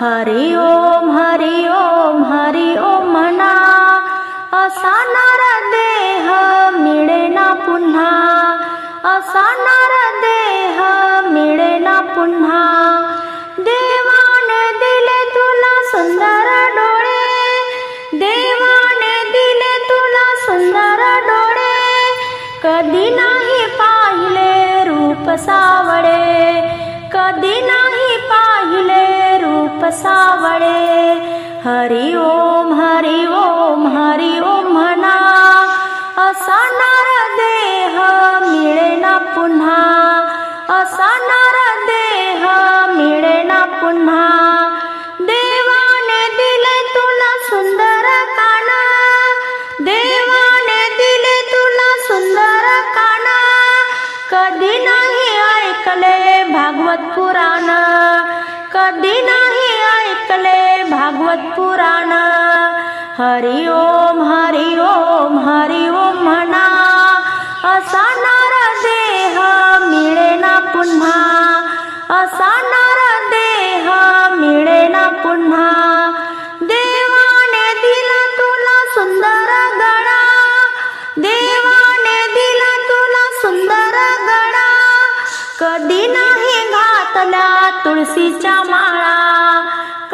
हरि ओम हरि ओम हरि ओम म्हणा असा देह मिळे ना पुन्हा। असा देह मिळे ना पुन्हा। देवाने दिले तुला सुंदर डोळे। देवाने दिले तुला सुंदर डोळे। कधी नाही पाहिले रूप सावळे। कधी नाही पसावळे हरि ओम हरि ओम हरि ओम म्हणा। असा देह मिळेना पुन्हा। असा देह मिळेना पुन्हा। देवाने दिले तुला सुंदर काना। देवाने दिले तुला सुंदर काना। कधी नाही ऐकले भागवत भागवत हरि ओम हरि ओम हरि ओम म्हणा। असा नर देह मिळे ना पुन्हा। असा नर देह मिळे ना पुन्हा। देवाने दिला तुला सुंदर गळा। देवाने दिला तुला सुंदर गळा। कधी नाही घातला तुळशीच्या माळा।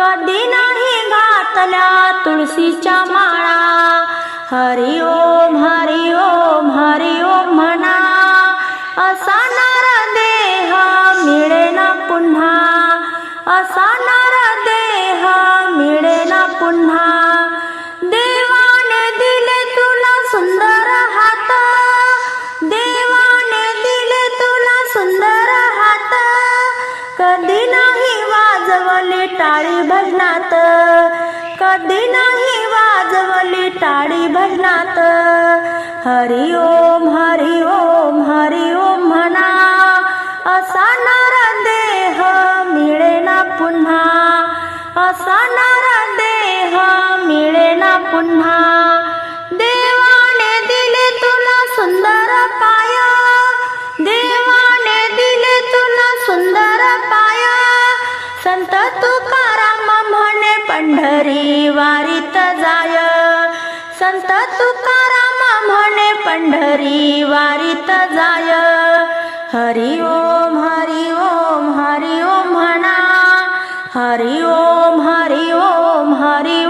कधी नाही घातला तुळशीच्या माळा. हरि ओम हरि ओम हरि ओम म्हणा. असा नर देह मिळेना पुन्हा. वाजवली टाळी भजनात. कधी नाही वाजवली टाळी भजनात. हरि ओम हरि ओम हरि ओम म्हणा. असा नर देह मिळे ना पुन्हा. असा नर देह मिळे ना पुन्हा. संत तुकाराम म्हणे पंढरी वारीत जाय. संत तुकाराम म्हणे पंढरी वारीत जाय. हरि ओम हरि ओम हरि ओम म्हणा. हरि ओम हरि ओम हरि